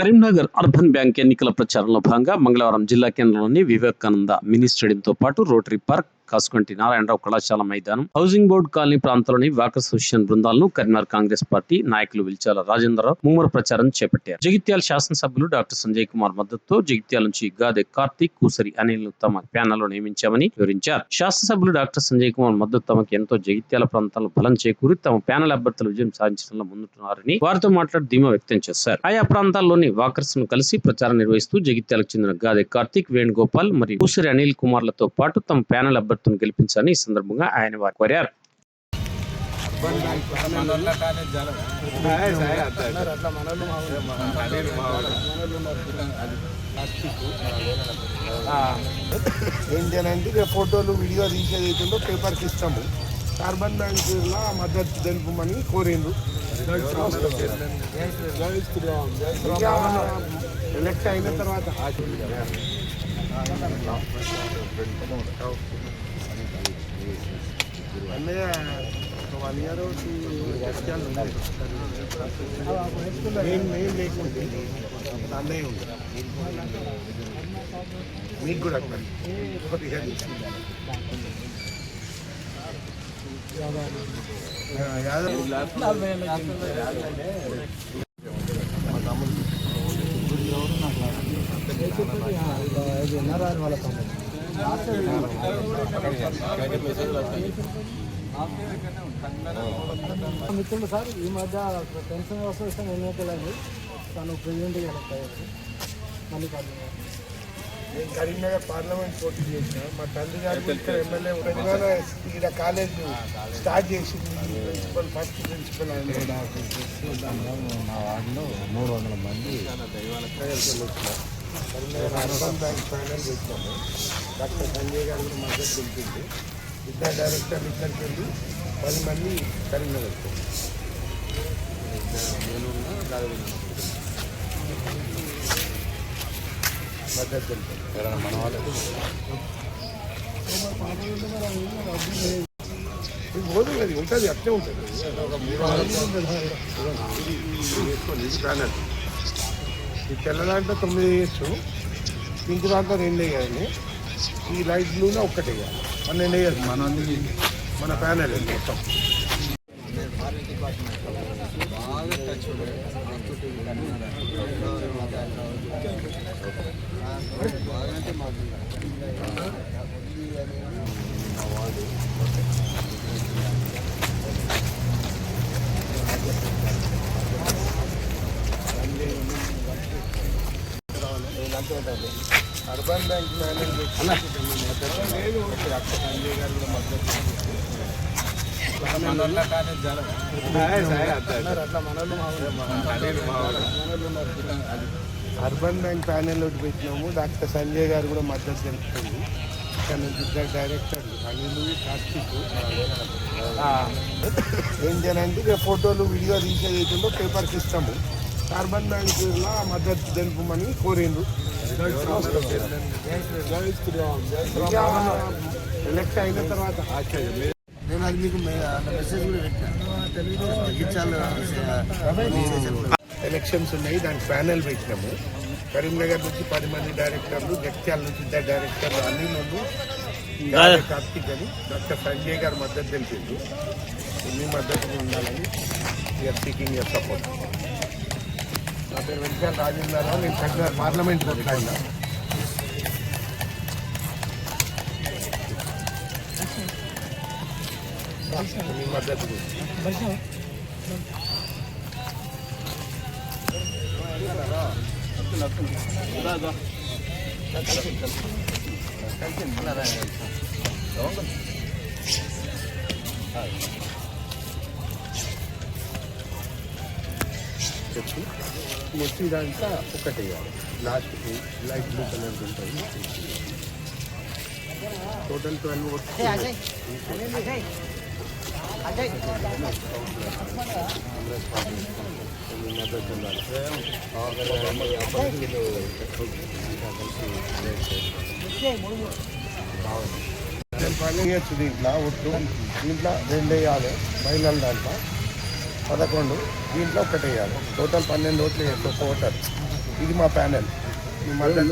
Karimnagar urban bank ఎన్నికల ప్రచారంలో భాగంగా మంగళవారం జిల్లా కేంద్రంలోని వివేకానంద మినీ స్టేడియంతో పాటు రోటరీ పార్క్ కాసుకంటి నారాయణరావు కళాశాల మైదానం. హౌసింగ్ బోర్డు కాలనీ ప్రాంతంలోని వాకర్స్ అసోసియేషన్ బృందాలను కరీంనగర్ కాంగ్రెస్ పార్టీ నాయకులు విల్చాల రాజేంద్రరావు ముమ్మర ప్రచారం చేపట్టారు. జగిత్యాల శాసనసభ్యులు డాక్టర్ సంజయ్ కుమార్ మద్దతుతో జగిత్యాల నుంచి గాదె కార్తీక్ కూసరి అనిల్ తమ ప్యానెల్లో నియమించామని వివరించారు. శాసనసభ్యులు డాక్టర్ సంజయ్ కుమార్ మద్దతు తమకు ఎంతో జగిత్యాల ప్రాంతాల్లో బలం చేకూరి తమ ప్యానెల్ అభ్యర్థులు విజయం సాధించడంలో ముందుంటున్నారని వారితో మాట్లాడి ధీమా వ్యక్తం చేశారు. ఆయా ప్రాంతాల్లోని వాకర్స్ను కలిసి ప్రచారం నిర్వహిస్తూ జగిత్యాలకు చెందిన గాదె కార్తీక్ వేణుగోపాల్ మరియు కూసరి అనిల్ కుమార్లతో పాటు తమ ప్యానెల్ అభ్యర్థులను గెలిపించాలని ఈ సందర్భంగా ఆయన వారు కోరారు. ఏంటంటే ఫోటోలు వీడియో తీసేది అవుతుందో పేపర్కి ఇస్తాము. కార్బన్ బ్యాంకులో మద్దతు తెలుపమని కోరిండ్రు. ఎలక్ట్ అయిన తర్వాత అన్నయ్య వన్ ఇయర్ నేను నేను లేకుంటే అన్నయ్య ఉంది మీకు కూడా యాదవ్ మిత్రుడు సార్ ఈ మధ్య పెన్షన్ అసోసియేషన్ ఎన్నికలైంది తను మల్లికార్జున గారు. నేను కరీంనగర్ పార్లమెంట్ పోటీ చేసిన మా తండ్రి గారు ఇక్కడ ఎమ్మెల్యే తెలంగాణ ఇక్కడ కాలేజ్ స్టార్ట్ చేసింది. ప్రిన్సిపల్ ఫస్ట్ ప్రిన్సిపల్ మా వార్డులో మూడు వందల మంది కరీంనగర్ అర్బన్ బ్యాంక్ ఫైనల్ చేసినాము డాక్టర్ సంజయ్ గారు కూడా మద్దతు తెలిపింది ఇద్దరు డైరెక్టర్లు ఇక్కడికి వెళ్ళి పది మంది కరీంనగర్ మద్దతు తెలిపారు మన వాళ్ళకి పోదు అది ఉంటుంది అట్లే ఉంటుంది. వేసుకోండి ఇది ప్యానల్. ఈ తెల్ల దాంట్లో తొమ్మిది వేయచ్చు పింక్ దాంట్లో రెండు వేయాలి. ఈ లైట్ బ్లూలో ఒక్కటి వేయాలి. పన్నెండు వేయాలి. మన మన ప్యానల్ మొత్తం. అర్బన్ బ్యాంక్ లేదు డాక్టర్ సంజయ్ గారు కూడా అర్బన్ బ్యాంక్ ప్యానెల్ ఒకటి పెట్టినాము. డాక్టర్ సంజయ్ గారు కూడా మద్దతు తెలుపుతుంది. ఇక్కడ నుంచి ఇద్దరు డైరెక్టర్లు అనిల్ కార్తీక్. ఏంటి అని అంటే ఇక ఫోటోలు వీడియో తీసేది అవుతుందో పేపర్కి ఇస్తాము కార్బన్ బ్యాంకులో మద్దతు తెలుపమని కోరిండ్రు. ఎలక్ట్ అయిన తర్వాత నేను అది మీకు మెసేజ్ కూడా పెట్టాను ఎలక్షన్స్ ఉన్నాయి దానికి ప్యానెల్ పెట్టినాము. కరీంనగర్ నుంచి పది మంది డైరెక్టర్లు జగిత్యాల నుంచి ఇద్దరు డైరెక్టర్లు అనిల్ కార్తీక్ అని డాక్టర్ సంజయ్ గారు మద్దతు తెలిపింది మీ మద్దతు ఉండాలని యూఆర్ సీకింగ్ యూర్ సపోర్ట్ నా పేరు వెంకట రాజేంద్రరావు నేను కరీంనగర్ పార్లమెంట్ కొట్లాడినా మీ మద్దతు గురించి. చెప్పి మొత్తం దాంట్లో ఒకటి వేయాలి లాస్ట్కి లైట్ బ్లూ కలర్ ఉంటుంది టోటల్ ట్వెల్వ్ ఓట్స్ మద్దతు ఉండాలి నేను పని చేయొచ్చు దీంట్లో ఒట్టు దీంట్లో రెండు వేయాలి మహిళల దాంట్లో పదకొండు దీంట్లో ఒకటి వేయాలి. టోటల్ పన్నెండు ఓట్లు వేయాలి ఒక ఓటర్. ఇది మా ప్యానెల్. మీ మద్దతు